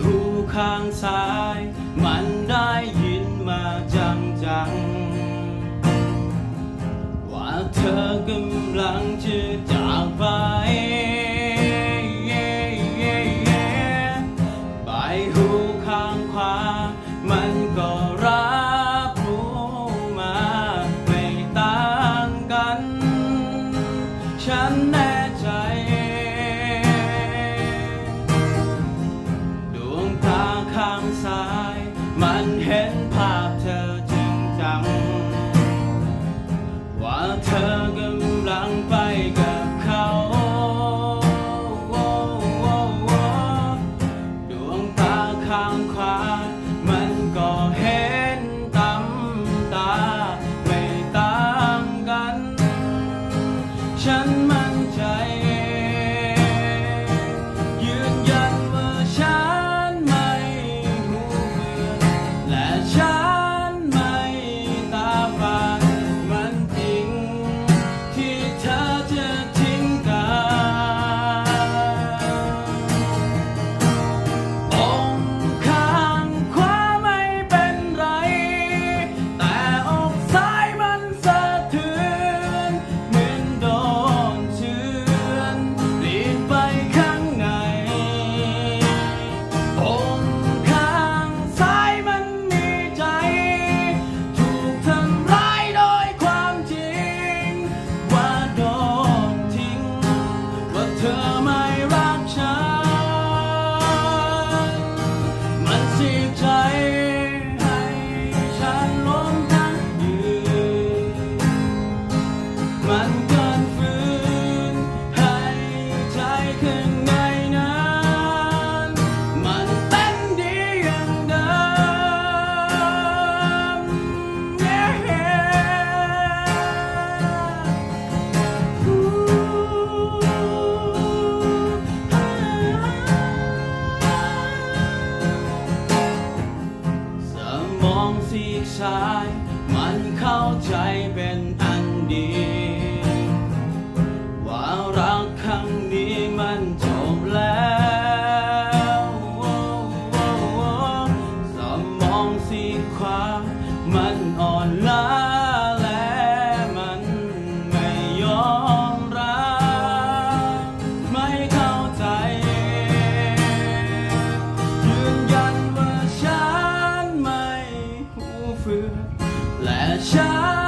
หูข้างซ้าย มันได้ยินมาจังจัง ว่าเธอกำลังจะจากไปใบหูังใจ เธอไม่รักฉัน มันเสียใจให้ฉันล้มทั้งยืนมัน ซ้าย มันเข้าใจเป็นอันดี ว่ารักครั้งนี้มันจบแล้วสมองสีขวามันอ่อนล้า 来了